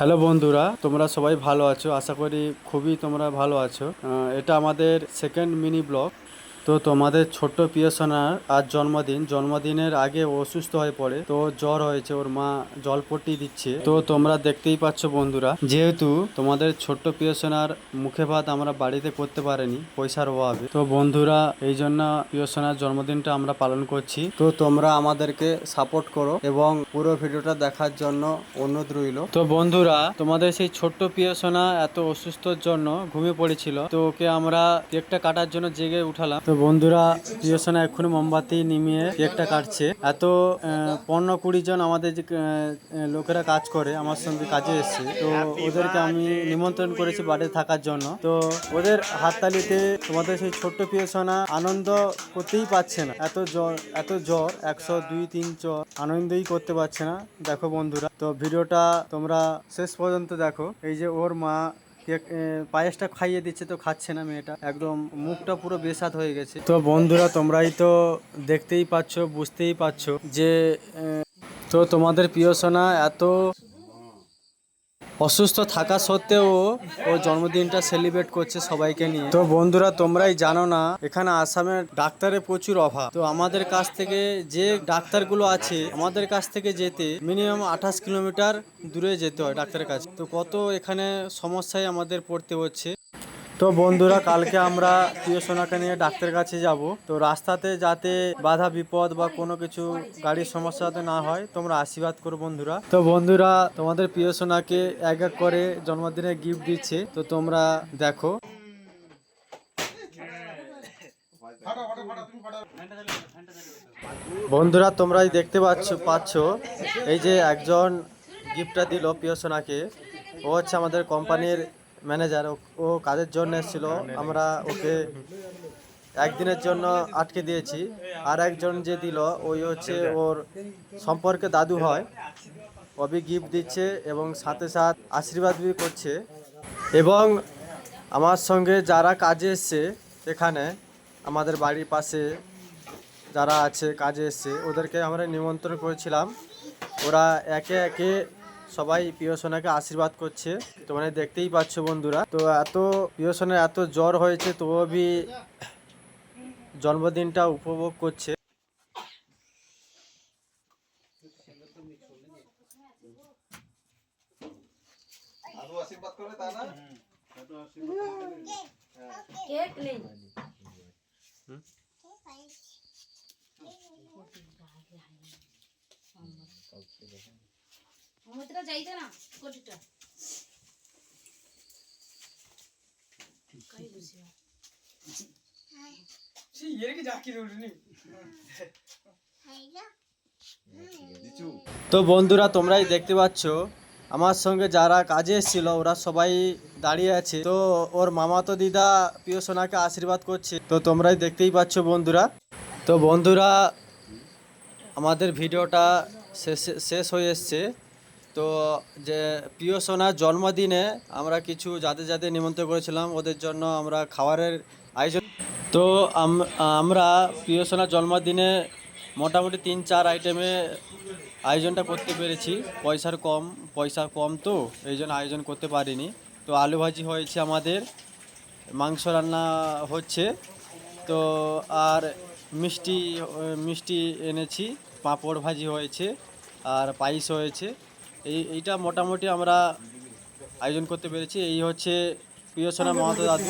Hello বন্ধুরা, তোমরা সবাই ভালো আছো? আশা করি খুবই তোমরা ভালো আছো। এটা আমাদের সেকেন্ড মিনি ব্লগ তো তোমাদের ছোট্ট পিয়সনার আজ জন্মদিন। জন্মদিনের আগে অসুস্থ হয়ে পড়ে, তো জ্বর হয়েছে, ওর মা জলপট্টি দিচ্ছে। তো তোমরা দেখতেই পাচ্ছ বন্ধুরা, যেহেতু তোমাদের ছোট্ট পিয়সনার মুখে ভাত আমরা বাড়িতে করতে পারিনি, পয়সার অভাবে। তো বন্ধুরা, এই জন্য পিয়সনার জন্মদিনটা আমরা পালন করছি। তো তোমরা আমাদেরকে সাপোর্ট করো এবং পুরো ভিডিওটা দেখার জন্য অনুরোধ রইল। তো বন্ধুরা, তোমাদের সেই ছোট্ট পিয়সনা এত অসুস্থর জন্য ঘুমিয়ে পড়েছিল, তো ওকে আমরা কেকটা কাটার জন্য জেগে উঠালাম। তো বন্ধুরা পিয়সনা এক্ষুনি মোমবাতি নিমিয়ে কেকটা কাটছে। এত পনেরো কুড়ি জন আমাদের যে লোকেরা কাজ করে, আমার সঙ্গে কাজে এসছে। তো ওদেরকে আমি নিমন্ত্রণ করেছি বাড়িতে থাকার জন্য। তো ওদের হাততালিতে তোমাদের সেই ছোট্ট পিয়সনা আনন্দ করতেই পারছে না। এত জ্বর এত জ্বর, একশো দুই, তিন জ্বর, আনন্দই করতে পারছে না। দেখো বন্ধুরা, তো ভিডিওটা তোমরা শেষ পর্যন্ত দেখো। এই যে ওর মা পায়েসটা খাইয়ে দিচ্ছে তো খাচ্ছে না মেয়েটা। একদম মুখটা পুরো বেসাত হয়ে গেছে। তো বন্ধুরা, তোমরাই তো দেখতেই পাচ্ছ, বুঝতেই পাচ্ছ যে তো তোমাদের প্রিয় সোনা, এত অসুস্থ থাকা সত্ত্বেও ও জন্মদিনটা সেলিব্রেট করছে সবাইকে নিয়ে। তো বন্ধুরা, তোমরাই জানো না, এখানে আসামের ডাক্তারের প্রচুর অভাব। তো আমাদের কাছ থেকে যে ডাক্তারগুলো আছে, আমাদের কাছ থেকে যেতে মিনিমাম আঠাশ কিলোমিটার দূরে যেতে হয় ডাক্তারের কাছে। তো কত এখানে সমস্যায় আমাদের পড়তে হচ্ছে? তো বন্ধুরা, কালকে আমরা প্রিয় সোনাকে নিয়ে ডাক্তারের কাছে যাব। তো রাস্তাতে যাতে বাধা, বিপদ বা কোনো কিছু গাড়ির সমস্যা যাতে না হয়, তোমরা আশীর্বাদ করো বন্ধুরা। তো বন্ধুরা, তোমাদের প্রিয় সোনাকে এক এক করে জন্মদিনে গিফট দিচ্ছে। তো তোমরা দেখো। বন্ধুরা, তোমরাই দেখতে পাচ্ছ পাচ্ছ, এই যে একজন গিফটটা দিল প্রিয় সোনাকে ও হচ্ছে আমাদের কোম্পানির ম্যানেজার ও কাজের জন্য এসেছিল। আমরা ওকে একদিনের জন্য আটকে দিয়েছি। আর একজন যে দিল, ওই হচ্ছে ওর সম্পর্কে দাদু হয়। অবি গিফট দিচ্ছে এবং সাথে সাথে আশীর্বাদ করছে। এবং আমার সঙ্গে যারা কাজে এসছে এখানে, আমাদের বাড়ির পাশে যারা আছে কাজে এসছে, ওদেরকে আমরা নিমন্ত্রণ করেছিলাম। ওরা একে একে সবাই প্রিয়সোনাকে আশীর্বাদ করছে। তোমরা দেখতেই পাচ্ছ বন্ধুরা তো এত প্রিয়সোনার এত জ্বর হয়েছে তবুও জন্মদিনটা উপভোগ করছে। কেক নেই। মমতাটা যাইতে না কোটিটা। কাই বুঝিয়া তো বন্ধুরা তোমরাই দেখতে পাচ্ছ আমার সঙ্গে যারা কাজে এসেছিল ওরা সবাই দাঁড়িয়ে আছে। তো ওর মামা তো দিদা প্রিয় সোনাকে আশীর্বাদ করছে। তো তোমরাই দেখতেই পাচ্ছ বন্ধুরা। তো বন্ধুরা আমাদের ভিডিওটা শেষ শেষ হয়ে এসছে। তো যে প্রিয় সোনার জন্মদিনে আমরা কিছু যাদের যাদের নিমন্ত্রণ করেছিলাম, ওদের জন্য আমরা খাবারের আয়োজন তো আমরা প্রিয় সোনার জন্মদিনে মোটামুটি তিন চার আইটেমে আয়োজনটা করতে পেরেছি। পয়সার কম, পয়সা কম তো, এই জন্য আয়োজন করতে পারিনি। তো আলু ভাজি হয়েছে আমাদের, মাংস রান্না হচ্ছে। তো আর মিষ্টি মিষ্টি এনেছি, পাঁপড় ভাজি হয়েছে, আর পায়েস হয়েছে। এই এইটা মোটামুটি আমরা আয়োজন করতে পেরেছি। এই হচ্ছে প্রিয় সোনা মহাতো দাদু।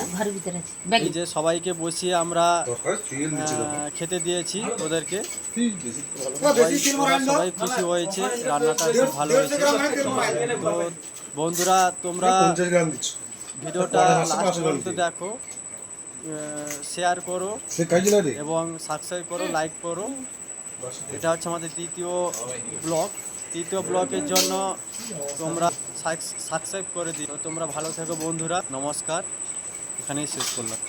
এই যে সবাইকে বসিয়ে আমরা খেতে দিয়েছি ওদেরকে। সবাই- খুশি হয়েছে রান্নাটা খুব ভালো হয়েছে। তো বন্ধুরা তোমরা ভিডিওটা লাস্ট পর্যন্ত দেখো। শেয়ার করো এবং সাবস্ক্রাইব করো লাইক করো। এটা হচ্ছে আমাদের তৃতীয় ব্লগ তৃতীয় ব্লকের জন্য তোমরা সাবস্ক্রাইব করে দিও। তোমরা ভালো থেকো বন্ধুরা। নমস্কার। এখানেই শেষ করলাম।